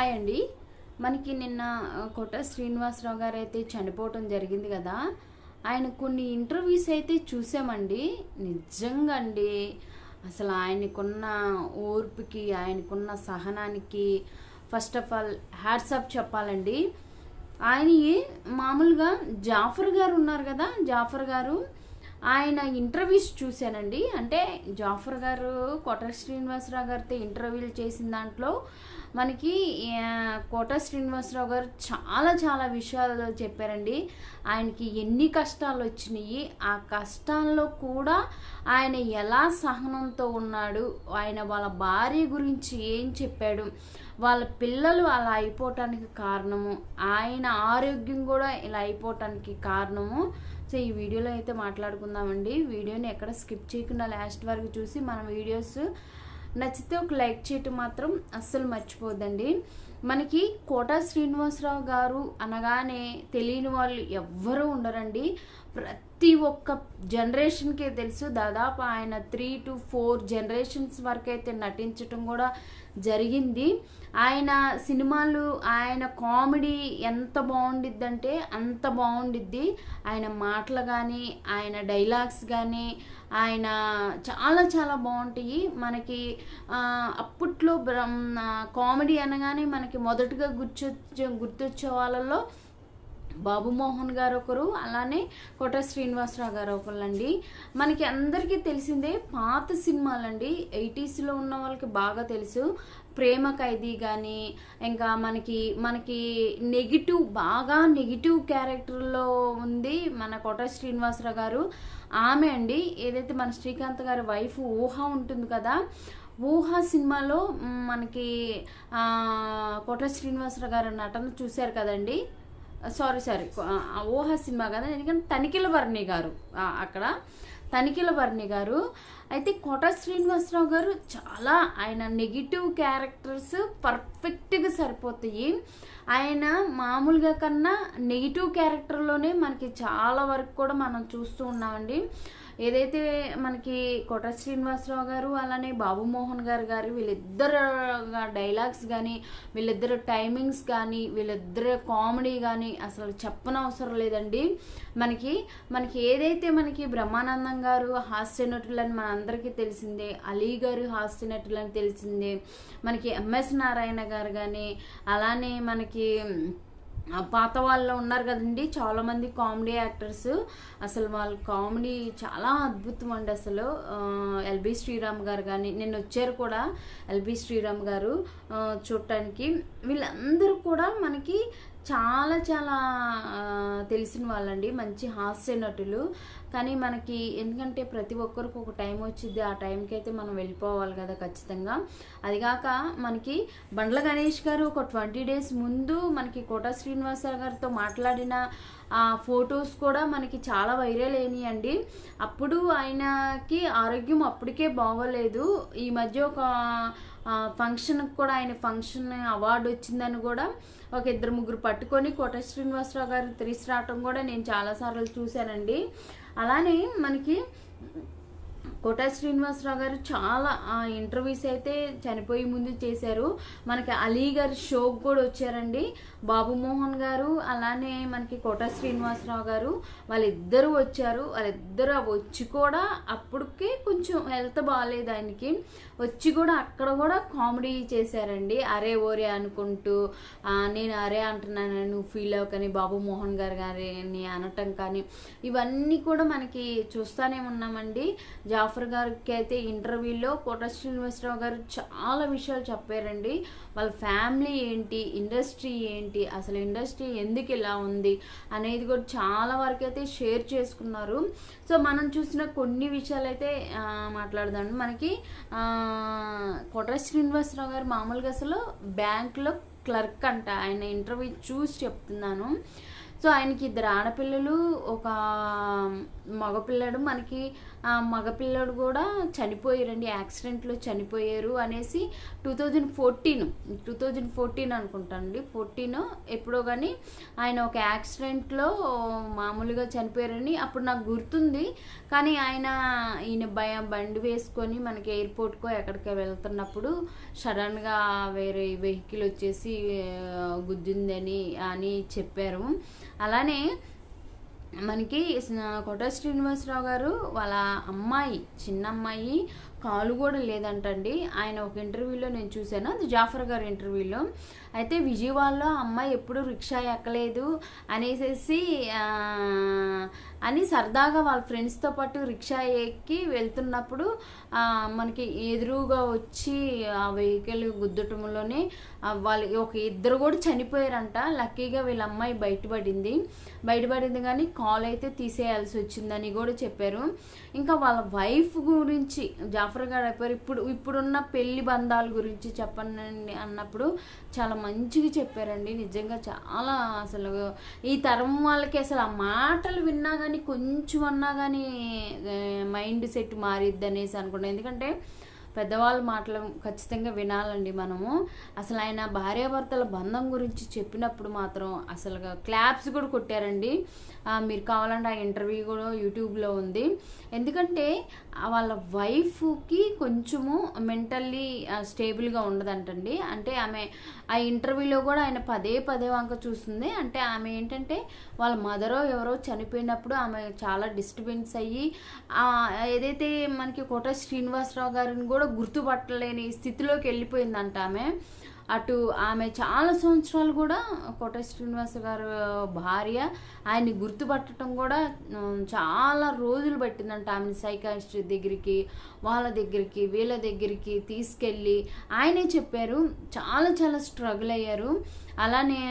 Hi అండి. మనకి నిన్న ఆ, కోట శ్రీనివాసరావు గారు అయితే చనిపోవటం జరిగింది కదా. ఆయన కొన్ని ఇంటర్వ్యూస్ అయితే చూసామండి. నిజంగా అండి అసలు ఆయనకున్న ఓర్పుకి ఆయనకున్న సహనానికి ఫస్ట్ ఆఫ్ ఆల్ హ్యాట్సాప్ చెప్పాలండి. ఆయన మామూలుగా జాఫర్ గారు ఉన్నారు కదా జాఫర్ గారు. ఆయన ఇంటర్వ్యూస్ చూశానండి. అంటే జాఫర్ గారు కోట శ్రీనివాసరావు గారితో ఇంటర్వ్యూలు చేసిన దాంట్లో మనకి కోట శ్రీనివాసరావు గారు చాలా చాలా విషయాలు చెప్పారండి. ఆయనకి ఎన్ని కష్టాలు వచ్చినాయి ఆ కష్టాల్లో కూడా ఆయన ఎలా సహనంతో ఉన్నాడు ఆయన వాళ్ళ భార్య గురించి ఏం చెప్పాడు వాళ్ళ పిల్లలు అలా అయిపోవటానికి కారణము ఆయన ఆరోగ్యం కూడా ఇలా అయిపోవటానికి కారణము. సో ఈ వీడియోలో అయితే మాట్లాడుకుందామండి. వీడియోని ఎక్కడ స్కిప్ చేయకుండా లాస్ట్ వరకు చూసి మన వీడియోస్ నచ్చితే ఒక లైక్ చేయటం మాత్రం అస్సలు మర్చిపోద్దండి మనకి కోట శ్రీనివాసరావు గారు అనగానే తెలియని వాళ్ళు ఎవ్వరూ ఉండరండి. ప్రతి ఒక్క జనరేషన్కే తెలుసు. దాదాపు ఆయన త్రీ టు ఫోర్ జనరేషన్స్ వరకు అయితే నటించటం కూడా జరిగింది. ఆయన సినిమాలు ఆయన కామెడీ ఎంత బాగుండిద్దంటే అంత బాగుండిద్ది. ఆయన మాటలు కానీ ఆయన డైలాగ్స్ కానీ ఆయన చాలా చాలా బాగుంటాయి. మనకి అప్పట్లో కామెడీ అనగానే మనకి మొదటగా గుర్తొచ్చే గుర్తొచ్చే వాళ్ళలో బాబు మోహన్ గారు ఒకరు అలానే కోట శ్రీనివాసరావు గారు ఒకళ్ళండి. మనకి అందరికీ తెలిసిందే పాత సినిమాలండి. ఎయిటీస్లో ఉన్న వాళ్ళకి బాగా తెలుసు. ప్రేమ ఖైదీ కానీ ఇంకా మనకి మనకి నెగిటివ్ బాగా నెగిటివ్ క్యారెక్టర్లో ఉంది మన కోట శ్రీనివాసరావు గారు. ఆమె అండి ఏదైతే మన శ్రీకాంత్ గారి వైఫ్ ఊహ ఉంటుంది కదా ఊహ సినిమాలో మనకి కోట శ్రీనివాసరావు గారి నటన చూశారు కదండి. Sorry sorry. ఊహ సినిమా కదా? ఎందుకంటే తనిఖీల వర్ణి గారు అక్కడ తనిఖీల వర్ణి గారు. అయితే కోట శ్రీనివాసరావు గారు చాలా ఆయన నెగిటివ్ క్యారెక్టర్స్ పర్ఫెక్ట్గా సరిపోతాయి. ఆయన మామూలుగా కన్నా నెగిటివ్ క్యారెక్టర్లోనే మనకి చాలా వరకు కూడా మనం చూస్తూ ఉన్నామండి. ఏదైతే మనకి కోట శ్రీనివాసరావు గారు అలానే బాబు మోహన్ గారు గారు వీళ్ళిద్దరు డైలాగ్స్ కానీ వీళ్ళిద్దరు టైమింగ్స్ కానీ వీళ్ళిద్దరు కామెడీ కానీ అసలు చెప్పనవసరం లేదండి. మనకి మనకి ఏదైతే మనకి బ్రహ్మానందం గారు హాస్య నటులని మన అందరికీ తెలిసిందే అలీ గారు హాస్య నటులని తెలిసిందే మనకి ఎంఎస్ నారాయణ గారు కానీ అలానే మనకి పాత వాళ్ళు ఉన్నారు కదండి చాలా మంది కామెడీ యాక్టర్స్. అసలు వాళ్ళ కామెడీ చాలా అద్భుతం అండి అసలు. ఎల్బి శ్రీరామ్ గారు కానీ నిన్న వచ్చారు కూడా ఎల్బి శ్రీరామ్ గారు. చూడటానికి వీళ్ళందరూ కూడా మనకి చాలా చాలా తెలిసిన వాళ్ళండి. మంచి హాస్య నటులు. కానీ మనకి ఎందుకంటే ప్రతి ఒక్కరికి ఒక టైం వచ్చింది ఆ టైంకి అయితే మనం వెళ్ళిపోవాలి కదా ఖచ్చితంగా. అదిగాక మనకి బండ్ల గణేష్ గారు ఒక ట్వంటీ డేస్ ముందు మనకి కోట శ్రీనివాసరావు గారితో మాట్లాడిన ఆ ఫొటోస్ కూడా మనకి చాలా వైరల్ అయినాయండి. అప్పుడు ఆయనకి ఆరోగ్యం అప్పటికే బాగోలేదు. ఈ మధ్య ఒక ఫంక్షన్కి కూడా ఆయన ఫంక్షన్ అవార్డు వచ్చిందని కూడా ఒక ఇద్దరు ముగ్గురు పట్టుకొని కోట శ్రీనివాసరావు గారు తిరిగి రావటం కూడా నేను చాలాసార్లు చూశానండి. అలానే మనకి కోట శ్రీనివాసరావు గారు చాలా ఇంటర్వ్యూస్ అయితే చనిపోయే ముందు చేశారు. మనకి అలీ గారి షోకి కూడా వచ్చారండి. బాబు మోహన్ గారు అలానే మనకి కోట శ్రీనివాసరావు గారు వాళ్ళిద్దరూ వచ్చారు. వాళ్ళిద్దరు వచ్చి కూడా అప్పటికే కొంచెం హెల్త్ బాగాలేదు ఆయనకి. వచ్చి కూడా అక్కడ కూడా కామెడీ చేశారండి. అరే ఓరే అనుకుంటూ నేను అరే అంటున్నాను నువ్వు ఫీల్ అవ్వకని బాబు మోహన్ గారు గారిని అనటం కానీ ఇవన్నీ కూడా మనకి చూస్తూనే ఉన్నామండి. జాఫర్ గారికి అయితే ఇంటర్వ్యూలో కోట శ్రీనివాసరావు గారు చాలా విషయాలు చెప్పారండి. వాళ్ళ ఫ్యామిలీ ఏంటి ఇండస్ట్రీ ఏంటి అసలు ఇండస్ట్రీ ఎందుకు ఇలా ఉంది? అనేది కూడా చాలా వరకు అయితే షేర్ చేసుకున్నారు. సో మనం చూసిన కొన్ని విషయాలు అయితే మాట్లాడదాం మనకి కొట్ర శ్రీనివాసరావు గారు మామూలుగా అసలు బ్యాంక్లో క్లర్క్ అంట. ఆయన ఇంటర్వ్యూ చూసి చెప్తున్నాను. సో ఆయనకి ఇద్దరు ఆడపిల్లలు ఒక మగపిల్లడు మనకి మగపిల్లడు కూడా చనిపోయారండి యాక్సిడెంట్లో చనిపోయారు అనేసి two thousand fourteen two thousand fourteen అనుకుంటానండి ఫోర్టీన్ ఎప్పుడో కానీ ఆయన ఒక యాక్సిడెంట్లో మామూలుగా చనిపోయారని అప్పుడు నాకు గుర్తుంది. కానీ ఆయన ఈయన భయం బండి వేసుకొని మనకి ఎయిర్పోర్ట్కో ఎక్కడికో వెళ్తున్నప్పుడు సడన్గా వేరే వెహికల్ వచ్చేసి గుద్దిందని అని చెప్పారు. అలానే మనకి కోట శ్రీనివాసరావు గారు వాళ్ళ అమ్మాయి చిన్న అమ్మాయి కాలు కూడా లేదంటండి. ఆయన ఒక ఇంటర్వ్యూలో నేను చూశాను. అది జాఫర్ గారి ఇంటర్వ్యూలో. అయితే విజయవాడలో అమ్మాయి ఎప్పుడు రిక్షా ఎక్కలేదు అనేసి అని సరదాగా వాళ్ళ ఫ్రెండ్స్తో పాటు రిక్షా ఎక్కి వెళ్తున్నప్పుడు మనకి ఎదురుగా వచ్చి ఆ వెహికల్ గుద్దటంలోనే వాళ్ళు ఒక ఇద్దరు కూడా చనిపోయారంట. లక్కీగా వీళ్ళ అమ్మాయి బయటపడింది. బయటపడింది కానీ కాల్ అయితే తీసేయాల్సి వచ్చిందని కూడా చెప్పారు. ఇంకా వాళ్ళ వైఫ్ గురించి జాఫర్ గారు చెప్పారు ఇప్పుడు ఇప్పుడున్న పెళ్ళి బంధాల గురించి చెప్పండి అన్నప్పుడు చాలా మంచిగా చెప్పారండి. నిజంగా చాలా అసలు ఈ తరం వాళ్ళకి అసలు ఆ మాటలు విన్నా కానీ కొంచెం అన్నా కానీ మైండ్ సెట్ మారిద్ది అనేసి అనుకున్నాను ఎందుకంటే పెద్దవాళ్ళ మాటలు ఖచ్చితంగా వినాలండి మనము. అసలు ఆయన భార్యాభర్తల బంధం గురించి చెప్పినప్పుడు మాత్రం అసలు క్లాప్స్ కూడా కొట్టారండి. మీరు కావాలంటే ఆ ఇంటర్వ్యూ కూడా యూట్యూబ్లో ఉంది. ఎందుకంటే వాళ్ళ వైఫ్కి కొంచెము మెంటల్లీ స్టేబుల్గా ఉండదంటండి. అంటే ఆమె ఆ ఇంటర్వ్యూలో కూడా ఆయన పదే పదే వంక చూస్తుంది. అంటే ఆమె ఏంటంటే వాళ్ళ మదరో ఎవరో చనిపోయినప్పుడు ఆమె చాలా డిస్టర్బెన్స్ అయ్యి ఏదైతే మనకి కోట శ్రీనివాసరావు గారిని కూడా గుర్తుపట్టలేని స్థితిలోకి వెళ్ళిపోయిందంట ఆమె. అటు ఆమె చాలా సంవత్సరాలు కూడా కోట శ్రీనివాస గారు భార్య ఆయన్ని గుర్తుపట్టడం కూడా చాలా రోజులు పట్టిందంట ఆమె సైకాట్రిస్ట్ దగ్గరికి వాళ్ళ దగ్గరికి వీళ్ళ దగ్గరికి తీసుకెళ్ళి. ఆయనే చెప్పారు చాలా చాలా స్ట్రగుల్ అయ్యారు. అలానే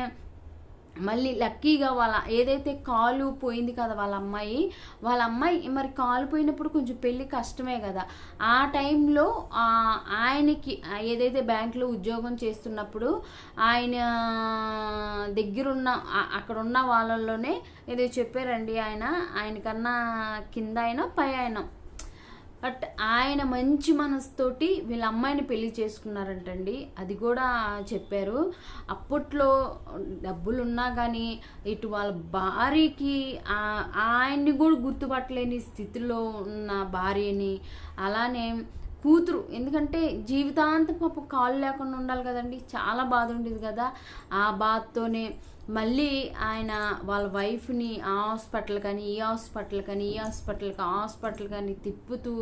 మళ్ళీ లక్కీగా వాళ్ళ ఏదైతే కాలు పోయింది కదా వాళ్ళ అమ్మాయి వాళ్ళ అమ్మాయి మరి కాలు పోయినప్పుడు కొంచెం పెళ్ళి కష్టమే కదా. ఆ టైంలో ఆయనకి ఏదైతే బ్యాంకులో ఉద్యోగం చేస్తున్నప్పుడు ఆయన దగ్గరున్న అక్కడ ఉన్న వాళ్ళల్లోనే ఏదో చెప్పారండి ఆయన. ఆయనకన్నా కింద ఆయన పై ఆయన బట్ ఆయన మంచి మనసుతోటి వీళ్ళ అమ్మాయిని పెళ్ళి చేసుకున్నారంటండి. అది కూడా చెప్పారు. అప్పట్లో డబ్బులు ఉన్నా కానీ ఇటు వాళ్ళ భార్యకి ఆయన్ని కూడా గుర్తుపట్టలేని స్థితిలో ఉన్న భార్యని అలానే కూతురు. ఎందుకంటే జీవితాంతం పాప కాలు లేకుండా ఉండాలి కదండి. చాలా బాధ ఉండేది కదా. ఆ బాధతోనే మళ్ళీ ఆయన వాళ్ళ వైఫ్ని ఆ హాస్పిటల్ కానీ ఈ హాస్పిటల్ కానీ ఈ హాస్పిటల్కి ఆ హాస్పిటల్ కానీ తిప్పుతూ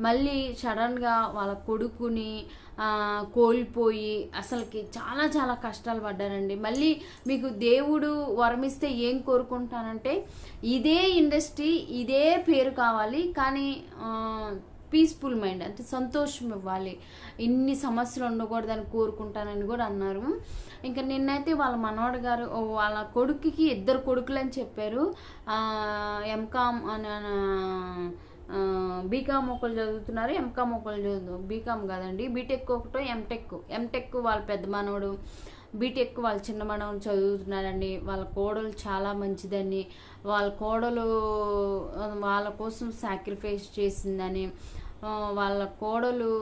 మళ్ళీ సడన్గా వాళ్ళ కొడుకుని కోల్పోయి అసలుకి చాలా చాలా కష్టాలు పడ్డారండి. మళ్ళీ మీకు దేవుడు వరమిస్తే ఏం కోరుకుంటానంటే ఇదే ఇండస్ట్రీ ఇదే పేరు కావాలి. కానీ పీస్ఫుల్ మైండ్ అంటే సంతోషం ఇవ్వాలి. ఇన్ని సమస్యలు ఉండకూడదని కోరుకుంటానని కూడా అన్నారు. ఇంకా నిన్నైతే వాళ్ళ మనవాడు గారు వాళ్ళ కొడుకుకి ఇద్దరు కొడుకులు అని చెప్పారు ఎంకామ్ అని బీకామ్ ఒకళ్ళు చదువుతున్నారు. ఎంకామ్ ఒకళ్ళు చదువు బీకామ్ కాదండి బీటెక్ ఒకటో ఎంటెక్ ఎంటెక్ వాళ్ళ పెద్ద మనవడు బీటెక్ వాళ్ళ చిన్న మనవడు చదువుతున్నారండి వాళ్ళ కోడలు చాలా మంచిదని వాళ్ళ కోడలు వాళ్ళ కోసం సాక్రిఫైస్ చేసిందని వాళ్ళ కోడలు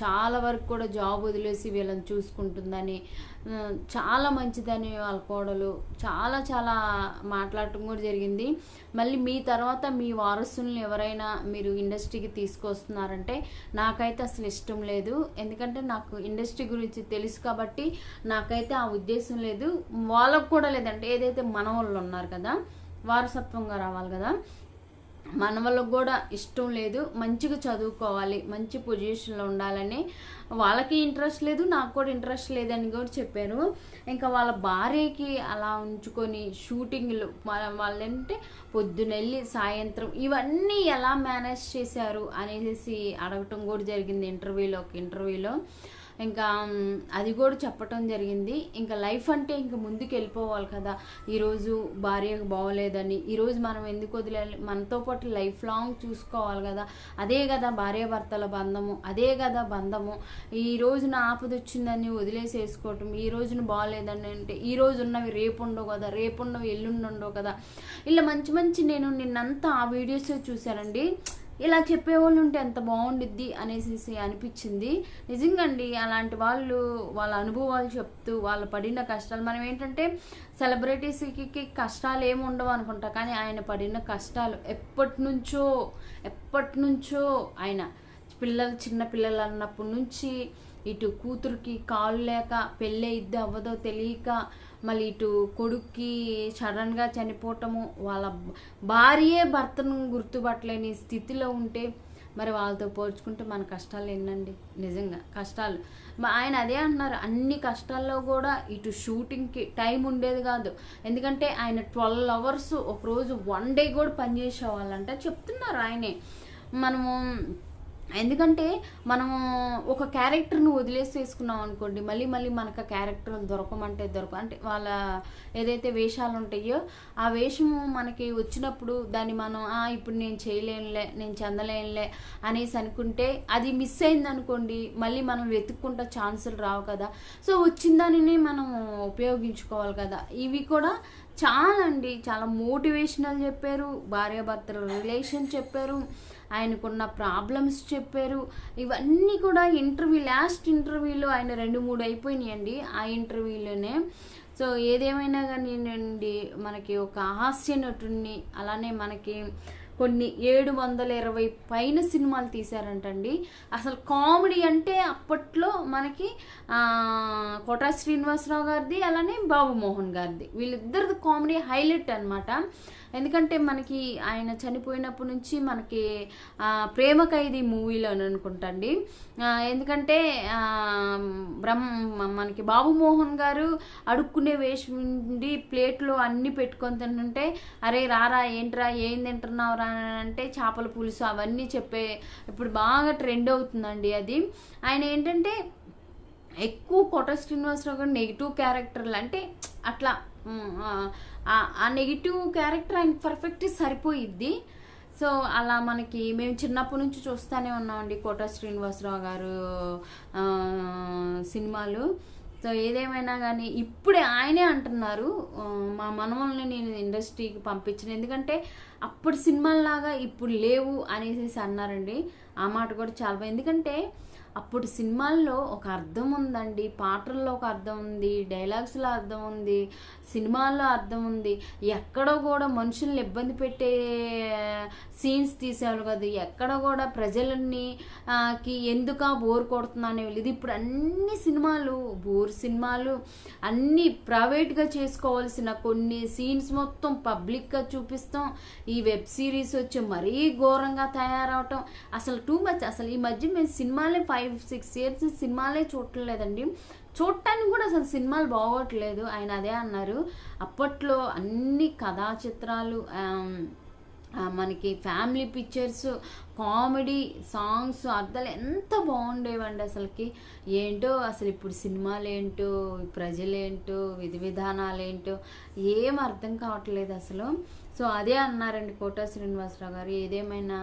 చాలా వరకు కూడా జాబ్ వదిలేసి వీళ్ళని చూసుకుంటుందని చాలా మంచిదని వాళ్ళ కోడలు. చాలా చాలా మాట్లాడటం కూడా జరిగింది. మళ్ళీ మీ తర్వాత మీ వారసుల్ని ఎవరైనా మీరు ఇండస్ట్రీకి తీసుకొస్తున్నారంటే నాకైతే అసలు ఇష్టం లేదు. ఎందుకంటే నాకు ఇండస్ట్రీ గురించి తెలుసు కాబట్టి నాకైతే ఆ ఉద్దేశం లేదు. వాళ్ళకు కూడా లేదంటే ఏదైతే మనవాళ్ళు ఉన్నారు కదా వారసత్వంగా రావాలి కదా మన వాళ్ళకు కూడా ఇష్టం లేదు. మంచిగా చదువుకోవాలి మంచి పొజిషన్లో ఉండాలని. వాళ్ళకి ఇంట్రెస్ట్ లేదు నాకు కూడా ఇంట్రెస్ట్ లేదని కూడా చెప్పారు. ఇంకా వాళ్ళ భార్యకి అలా ఉంచుకొని షూటింగ్లు వాళ్ళంటే పొద్దునెళ్ళి సాయంత్రం ఇవన్నీ ఎలా మేనేజ్ చేశారు అనేసి అడగటం కూడా జరిగింది ఇంటర్వ్యూలో ఒక ఇంటర్వ్యూలో. ఇంకా అది కూడా చెప్పటం జరిగింది. ఇంకా లైఫ్ అంటే ఇంకా ముందుకు వెళ్ళిపోవాలి కదా ఈరోజు భార్యకు బాగోలేదని ఈరోజు మనం ఎందుకు వదిలేయాలి? మనతో పాటు లైఫ్ లాంగ్ చూసుకోవాలి కదా. అదే కదా భార్యాభర్తల బంధము అదే కదా బంధము. ఈ రోజున ఆపద వచ్చిందని వదిలేసేసుకోవటం ఈ రోజున బాగోలేదని అంటే ఈ రోజు ఉన్నవి రేపు ఉండవు కదా రేపు ఉన్నవి ఎల్లుండి ఉండవు కదా. ఇలా మంచి మంచి నేను నిన్నంతా ఆ వీడియోస్ చూశానండి. ఇలా చెప్పేవాళ్ళు ఉంటే ఎంత బాగుండిద్ది అనేసి అనిపించింది. నిజంగా అండి అలాంటి వాళ్ళు వాళ్ళ అనుభవాలు చెప్తూ వాళ్ళు పడిన కష్టాలు. మనం ఏంటంటే సెలబ్రిటీస్కి కష్టాలు ఏమి ఉండవు అనుకుంటా కానీ ఆయన పడిన కష్టాలు ఎప్పటి నుంచో ఎప్పటి నుంచో ఆయన పిల్లలు చిన్న పిల్లలు అన్నప్పటి నుంచి ఇటు కూతురికి కాలు లేక పెళ్ళి ఇద్దు అవ్వదో తెలియక మళ్ళీ ఇటు కొడుక్కి సడన్గా చనిపోవటము వాళ్ళ భార్యే భర్తను గుర్తుపట్టలేని స్థితిలో ఉంటే మరి వాళ్ళతో పోల్చుకుంటే మన కష్టాలు ఏంటండి నిజంగా కష్టాలు. ఆయన అదే అంటున్నారు అన్ని కష్టాల్లో కూడా ఇటు షూటింగ్కి టైం ఉండేది కాదు. ఎందుకంటే ఆయన ట్వెల్వ్ అవర్స్ ఒకరోజు వన్ డే కూడా పనిచేసేవాళ్ళంట. చెప్తున్నారు ఆయనే. మనము ఎందుకంటే మనము ఒక క్యారెక్టర్ను వదిలేసి వేసుకున్నాం అనుకోండి మళ్ళీ మళ్ళీ మనకు ఆ క్యారెక్టర్ దొరకమంటే దొరక అంటే వాళ్ళ ఏదైతే వేషాలు ఉంటాయో ఆ వేషము మనకి వచ్చినప్పుడు దాన్ని మనం ఇప్పుడు నేను చేయలేనులే నేను చెందలేనులే అనేసి అనుకుంటే అది మిస్ అయింది అనుకోండి మళ్ళీ మనం వెతుక్కుంటా ఛాన్సులు రావు కదా. సో వచ్చిన దానిని మనం ఉపయోగించుకోవాలి కదా. ఇవి కూడా చాలా అండి చాలా మోటివేషనల్ చెప్పారు భార్యాభర్తల రిలేషన్ చెప్పారు. ఆయనకున్న ప్రాబ్లమ్స్ చెప్పారు. ఇవన్నీ కూడా ఇంటర్వ్యూ లాస్ట్ ఇంటర్వ్యూలో ఆయన రెండు మూడు అయిపోయినాయండి. ఆ ఇంటర్వ్యూలోనే. సో ఏదేమైనా కానీ అండి మనకి ఒక హాస్య నటుడిని అలానే మనకి కొన్ని ఏడు వందల ఇరవై పైన సినిమాలు తీశారంటండి. అసలు కామెడీ అంటే అప్పట్లో మనకి కోటా శ్రీనివాసరావు గారిది అలానే బాబు మోహన్ గారిది. వీళ్ళిద్దరిది కామెడీ హైలైట్ అనమాట ఎందుకంటే మనకి ఆయన చనిపోయినప్పటి నుంచి మనకి ప్రేమ ఖైదీ మూవీలో అనుకుంటండి. ఎందుకంటే బ్రహ్మ మనకి బాబు మోహన్ గారు అడుక్కునే వేషం ఉండి ప్లేట్లో అన్ని పెట్టుకొని తింటుంటే అరే రారా ఏంట్రా ఏం తింటున్నావు రా అని అంటే చేపల పులుసు అవన్నీ చెప్పే ఇప్పుడు బాగా ట్రెండ్ అవుతుందండి అది. ఆయన ఏంటంటే ఎక్కువ కోట శ్రీనివాసరావు గారు నెగిటివ్ క్యారెక్టర్లు అంటే అట్లా ఆ- నెగిటివ్ క్యారెక్టర్ ఆయన పర్ఫెక్ట్ సరిపోయిద్ది. సో అలా మనకి మేము చిన్నప్పటి నుంచి చూస్తూనే ఉన్నామండి కోట శ్రీనివాసరావు గారు సినిమాలు. సో ఏదేమైనా కానీ ఇప్పుడే ఆయనే అంటున్నారు మా మనమల్ని నేను ఇండస్ట్రీకి పంపించిన. ఎందుకంటే అప్పుడు సినిమాల్లాగా ఇప్పుడు లేవు అనేసి అన్నారండి. ఆ మాట కూడా చాలా బాగుంది. ఎందుకంటే అప్పుడు సినిమాల్లో ఒక అర్థం ఉందండి పాటల్లో ఒక అర్థం ఉంది డైలాగ్స్లో అర్థం ఉంది సినిమాల్లో అర్థం ఉంది. ఎక్కడో కూడా మనుషుల్ని ఇబ్బంది పెట్టే సీన్స్ తీసేవాళ్ళు కాదు. ఎక్కడ కూడా ప్రజలని కి ఎందుక బోర్ కొడుతున్నా అనేవాళ్ళు ఇది ఇప్పుడు అన్ని సినిమాలు బోర్ సినిమాలు అన్ని ప్రైవేట్గా చేసుకోవాల్సిన కొన్ని సీన్స్ మొత్తం పబ్లిక్గా చూపిస్తాం. ఈ వెబ్ సిరీస్ వచ్చి మరీ ఘోరంగా తయారవటం. అసలు టూ మచ్ అసలు ఈ మధ్య మేము సినిమాలే ఫైవ్ సిక్స్ ఇయర్స్ సినిమాలే చూడలేదండి చూడటానికి కూడా అసలు సినిమాలు బాగోట్లేదు ఆయన అదే అన్నారు. అప్పట్లో అన్ని కథా చిత్రాలు మనకి ఫ్యామిలీ పిక్చర్స్ కామెడీ సాంగ్స్ అర్థాలు ఎంత బాగుండేవండి అసలుకి. ఏంటో అసలు ఇప్పుడు సినిమాలు ఏంటో ప్రజలేంటో విధి విధానాలు ఏంటో ఏం అర్థం కావట్లేదు అసలు. సో అదే అన్నారండి కోటా శ్రీనివాసరావు గారు. ఏదేమైనా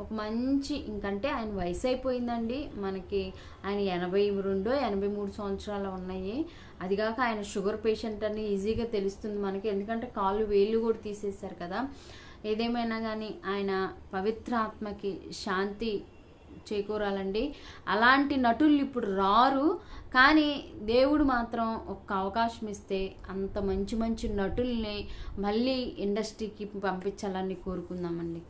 ఒక మంచి ఇంకంటే ఆయన వయసు అయిపోయిందండి మనకి ఆయన ఎనభై రెండో ఎనభై మూడు సంవత్సరాలు ఉన్నాయి. అదిగాక ఆయన షుగర్ పేషెంట్ అని ఈజీగా తెలుస్తుంది మనకి. ఎందుకంటే కాళ్ళు వేళ్ళు కూడా తీసేశారు కదా. ఏదేమైనా కానీ ఆయన పవిత్ర ఆత్మకి శాంతి చేకూరాలండి. అలాంటి నటులు ఇప్పుడు రారు. కానీ దేవుడు మాత్రం ఒక్క అవకాశం ఇస్తే అంత మంచి మంచి నటుల్ని మళ్ళీ ఇండస్ట్రీకి పంపించాలని కోరుకుందామండి.